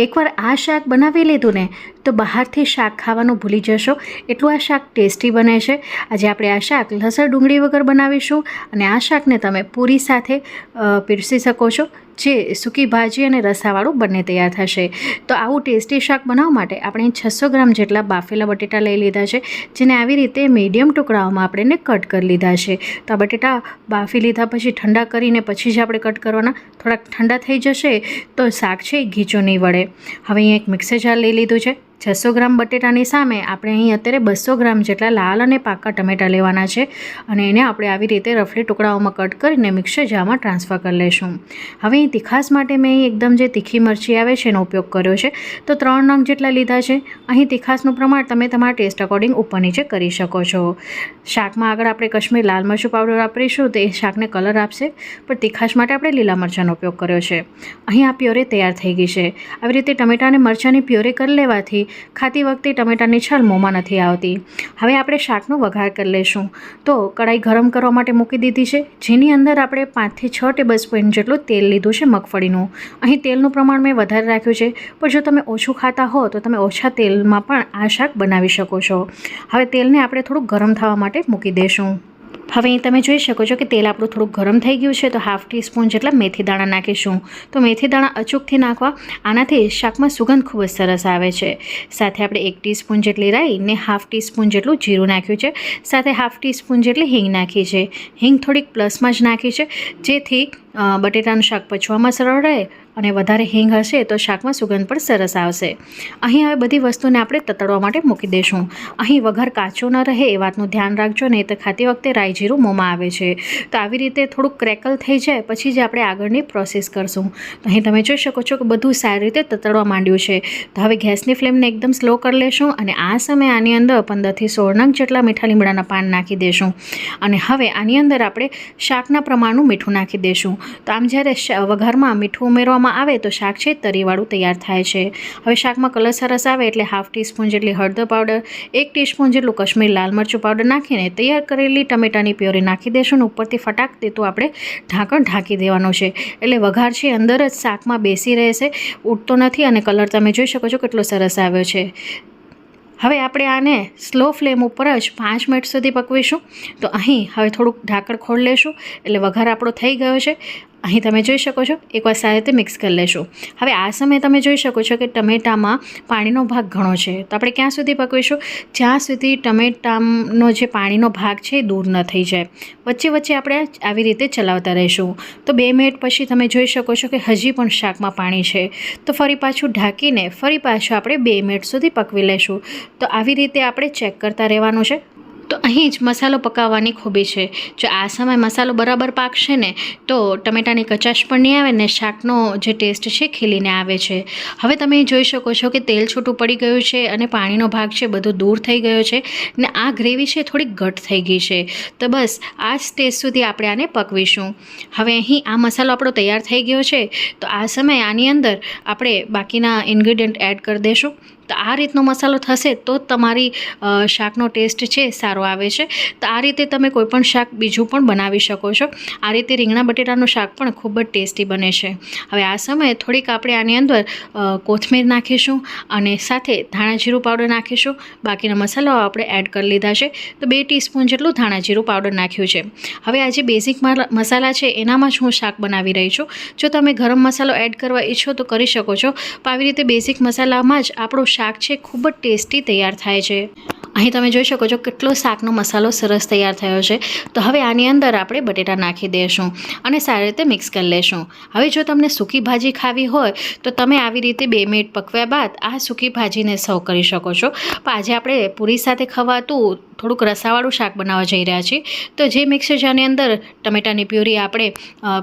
એકવાર આ શાક બનાવી લીધું ને, તો બહારથી શાક ખાવાનું ભૂલી જશો. એટલું આ શાક ટેસ્ટી બને છે. આજે આપણે આ શાક લસણ ડુંગળી વગર બનાવીશું અને આ શાકને તમે પૂરી સાથે પીરસી શકો છો. જે સૂકી ભાજી અને રસાવાળું બંને તૈયાર થશે. તો આવું ટેસ્ટી શાક બનાવવા માટે આપણે છસો ગ્રામ જેટલા બાફેલા બટેટા લઈ લીધા છે, જેને આવી રીતે મીડિયમ ટુકડાઓમાં આપણે એને કટ કરી લીધા છે. તો આ બટેટા બાફી લીધા પછી ઠંડા કરીને પછી જ આપણે કટ કરવાના. થોડાક ઠંડા થઈ જશે તો શાક છે એ ઘીચો નહીં વળે. હવે અહીંયા એક મિક્સર જાર લઈ લીધું છે. છસો ગ્રામ બટેટાની સામે આપણે અહીં અત્યારે બસો ગ્રામ જેટલા લાલ અને પાકા ટમેટાં લેવાના છે અને એને આપણે આવી રીતે રફલી ટુકડાઓમાં કટ કરીને મિક્સર જારમાં ટ્રાન્સફર કરી લઈશું. હવે અહીં તીખાસ માટે મેં અહીં એકદમ જે તીખી મરચી આવે છે એનો ઉપયોગ કર્યો છે. તો ત્રણ નંગ જેટલા લીધા છે. અહીં તીખાસનું પ્રમાણ તમે તમારા ટેસ્ટ અકોર્ડિંગ ઉપર નીચે કરી શકો છો. શાકમાં આગળ આપણે કશ્મીર લાલ મરચું પાવડર વાપરીશું, તો એ શાકને કલર આપશે, પણ તીખાશ માટે આપણે લીલા મરચાંનો ઉપયોગ કર્યો છે. અહીં આ પ્યોરે તૈયાર થઈ ગઈ છે. આવી રીતે ટમેટાં અને મરચાંની પ્યોરે કરી લેવાથી ખાતી વખતે ટમેટાની છાલ મોંમાં નથી આવતી. હવે આપણે શાકનો વઘાર કરી લઈશું. તો કઢાઈ ગરમ કરવા માટે મૂકી દીધી છે. જેની અંદર આપણે પાંચથી છ ટેબલ સ્પૂન જેટલું તેલ લીધું છે મગફળીનું. અહીં તેલનું પ્રમાણ મેં વધારે રાખ્યું છે. પણ જો તમે ઓછું ખાતા હો, તો તમે ઓછા તેલમાં પણ આ શાક બનાવી શકો છો. હવે તેલને આપણે થોડુંક ગરમ થવા માટે મૂકી દઈશું. હવે અહીં તમે જોઈ શકો છો કે તેલ આપણું થોડું ગરમ થઈ ગયું છે, તો હાફ ટીસ્પૂન જેટલા મેથી દાણા નાખીશું. તો મેથી દાણા અચૂકથી નાખવા, આનાથી શાકમાં સુગંધ ખૂબ જ સરસ આવે છે. સાથે આપણે એક ટીસ્પૂન જેટલી રાઈ ને હાફ ટીસ્પૂન જેટલું જીરું નાખ્યું છે. સાથે હાફ ટીસ્પૂન જેટલી હિંગ નાખી છે. હિંગ થોડીક પ્લસમાં જ નાખી છે, જેથી બટેટાનું શાક પચવામાં સરળ રહે અને વધારે હિંગ હશે તો શાકમાં સુગંધ પણ સરસ આવશે. અહીં હવે બધી વસ્તુને આપણે તતડવા માટે મૂકી દઈશું અહીં વઘાર કાચો ન રહે એ વાતનું ધ્યાન રાખજો, નહીં તો ખાતી વખતે રાઈ જીરું મોંમાં આવે છે. તો આવી રીતે થોડુંક ક્રેકલ થઈ જાય, પછી જ આપણે આગળની પ્રોસેસ કરશું. તો અહીં તમે જોઈ શકો છો કે બધું સારી રીતે તતડવા માંડ્યું છે. તો હવે ગેસની ફ્લેમને એકદમ સ્લો કરી લેશું અને આ સમયે આની અંદર પંદરથી સોળ નંગ જેટલા મીઠા લીમડાના પાન નાખી દેશું. અને હવે આની અંદર આપણે શાકના પ્રમાણનું મીઠું નાખી દેશું. તો આમ જ્યારે વઘારમાં મીઠું ઉમેરવામાં આવે તો શાક છે, તરીવાળું તૈયાર થાય છે. હવે શાકમાં કલર સરસ આવે એટલે હાફ ટીસ્પૂન જેટલી હળદર પાવડર, એક ટીસ્પૂન જેટલું કશ્મીર લાલ મરચું પાવડર નાખીને તૈયાર કરેલી ટમેટાની પ્યોરી નાખી દેશું અને ઉપરથી ફટાક દેતું આપણે ઢાંકણ ઢાંકી દેવાનું છે. એટલે વઘાર છે, અંદર જ શાકમાં બેસી રહેશે, ઉડતો નથી અને કલર તમે જોઈ શકો છો કેટલો સરસ આવ્યો છે. હવે આપણે આને સ્લો ફ્લેમ ઉપર જ પાંચ મિનિટ સુધી પકવીશું. તો અહીં હવે થોડુંક ઢાંકણ ખોલ લેશું. એટલે વઘાર આપણો થઈ ગયો છે. અહીં તમે જોઈ શકો છો એકવાર સારી રીતે મિક્સ કરી લેશું. હવે આ સમયે તમે જોઈ શકો છો કે ટમેટામાં પાણીનો ભાગ ઘણો છે. તો આપણે ક્યાં સુધી પકવીશું? જ્યાં સુધી ટમેટાનો જે પાણીનો ભાગ છે એ દૂર ન થઈ જાય. વચ્ચે વચ્ચે આપણે આવી રીતે ચલાવતા રહીશું. તો બે મિનિટ પછી તમે જોઈ શકો છો કે હજી પણ શાકમાં પાણી છે. તો ફરી પાછું ઢાંકીને ફરી પાછું આપણે બે મિનિટ સુધી પકવી લેશું. તો આવી રીતે આપણે ચેક કરતા રહેવાનું છે. તો અહીં જ મસાલો પકાવવાની ખૂબી છે. જો આ સમય મસાલો બરાબર પાકશે ને, તો ટમેટાની કચાશ પણ નહીં આવે ને શાકનો જે ટેસ્ટ છે ખીલીને આવે છે. હવે તમે જોઈ શકો છો કે તેલ છૂટું પડી ગયું છે અને પાણીનો ભાગ છે બધો દૂર થઈ ગયો છે ને આ ગ્રેવી છે થોડીક ઘટ થઈ ગઈ છે. તો બસ, આ સ્ટેજ સુધી આપણે આને પકવીશું. હવે અહીં આ મસાલો આપણો તૈયાર થઈ ગયો છે. તો આ સમયે આની અંદર આપણે બાકીના ઇન્ગ્રીડિયન્ટ એડ કરી દઈશું તો આ રીતનો મસાલો થશે તો તમારી શાકનો ટેસ્ટ છે સારો આવે છે. તો આ રીતે તમે કોઈપણ શાક બીજું પણ બનાવી શકો છો. આ રીતે રીંગણા બટેટાનું શાક પણ ખૂબ જ ટેસ્ટી બને છે. હવે આ સમયે થોડીક આપણે આની અંદર કોથમીર નાખીશું અને સાથે ધાણા જીરું પાવડર નાખીશું. બાકીના મસાલાઓ આપણે એડ કરી લીધા છે. તો બે ટીસ્પૂન જેટલું ધાણા જીરું પાવડર નાખ્યું છે. હવે આ જે બેઝિક મસાલા છે એનામાં જ હું શાક બનાવી રહી છું. જો તમે ગરમ મસાલો એડ કરવા ઈચ્છો તો કરી શકો છો. પણ આવી રીતે બેઝિક મસાલામાં જ આપણું શાક છે ખૂબ જ ટેસ્ટી તૈયાર થાય છે. અહીં તમે જોઈ શકો છો કેટલો શાકનો મસાલો સરસ તૈયાર થયો છે. તો હવે આની અંદર આપણે બટેટા નાખી દઈશું અને સારી રીતે મિક્સ કરી લેશું. હવે જો તમને સૂકી ભાજી ખાવી હોય, તો તમે આવી રીતે બે મિનિટ પકવ્યા બાદ આ સૂકી ભાજીને સર્વ કરી શકો છો. પણ આજે આપણે પૂરી સાથે ખવાતું થોડુંક રસાવાળું શાક બનાવવા જઈ રહ્યા છીએ તો જે મિક્સર જારની અંદર ટમેટાની પ્યુરી આપણે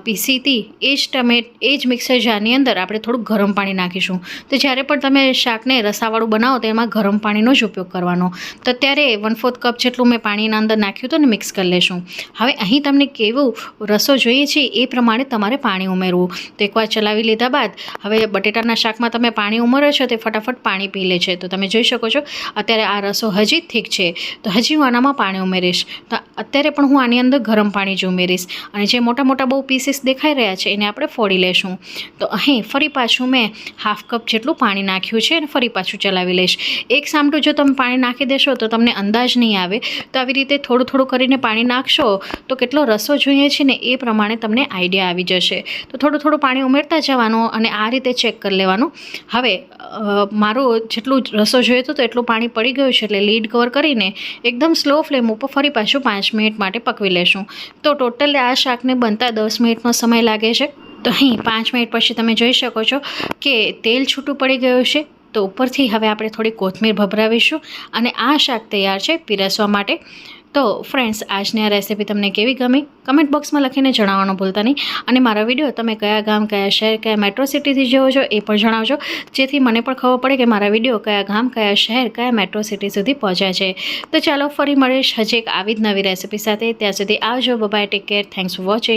પીસી હતી એ જ ટમેટ એ જ મિક્સર જારની અંદર આપણે થોડુંક ગરમ પાણી નાખીશું. તો જ્યારે પણ તમે શાકને રસાવાળું બનાવો તો એમાં ગરમ પાણીનો જ ઉપયોગ કરવાનો. તો અત્યારે વન ફોર્થ કપ જેટલું મેં પાણીના અંદર નાખ્યું હતું ને મિક્સ કરી લેશું. હવે અહીં તમને કેવું રસો જોઈએ છે એ પ્રમાણે તમારે પાણી ઉમેરવું. તો એકવાર ચલાવી લીધા બાદ હવે બટેટાના શાકમાં તમે પાણી ઉમેરો છો તે ફટાફટ પાણી પી લે છે. તો તમે જોઈ શકો છો, અત્યારે આ રસો હજી ઠીક છે. તો હજી હજી હું આનામાં પાણી ઉમેરીશ. તો અત્યારે પણ હું આની અંદર ગરમ પાણી જ ઉમેરીશ. અને જે મોટા મોટા બહુ પીસીસ દેખાઈ રહ્યા છે, એને આપણે ફોડી લેશું. તો અહીં ફરી પાછું મેં હાફ કપ જેટલું પાણી નાખ્યું છે અને ફરી પાછું ચલાવી લઈશ. એક સામટું જો તમે પાણી નાખી દેશો તો તમને અંદાજ નહીં આવે. તો આવી રીતે થોડું થોડું કરીને પાણી નાખશો તો કેટલો રસો જોઈએ છે ને એ પ્રમાણે તમને આઈડિયા આવી જશે. તો થોડું થોડું પાણી ઉમેરતા જવાનું અને આ રીતે ચેક કરી લેવાનું. હવે મારું જેટલું રસો જોઈતો તો એટલું પાણી પડી ગયું છે એટલે લીડ કવર કરીને એકદમ સ્લો ફ્લેમ ઉપર ફરી પાછું પાંચ મિનિટ માટે પકવી લેશું. તો ટોટલ આ શાકને બનતા દસ મિનિટનો સમય લાગે છે. તો અહીં પાંચ મિનિટ પછી તમે જોઈ શકો છો કે તેલ છૂટું પડી ગયું છે. તો ઉપરથી હવે આપણે થોડી કોથમીર ભભરાવીશું અને આ શાક તૈયાર છે પીરસવા માટે. તો ફ્રેન્ડ્સ આજની આ રેસીપી તમને કેવી ગમી? કમેન્ટ બોક્સમાં લખીને જણાવવાનું ભૂલતા નહીં. અને મારા વીડિયો તમે કયા ગામ, કયા શહેર, કયા મેટ્રો સિટીથી જોવો છો એ પણ જણાવજો. જેથી મને પણ ખબર પડે કે મારા વીડિયો કયા ગામ, કયા શહેર, કયા મેટ્રો સિટી સુધી પહોંચ્યા છે. તો ચાલો ફરી મળીશ હજી એક આવી જ નવી રેસીપી સાથે. ત્યાં સુધી આવજો. Bye bye take care thanks for watching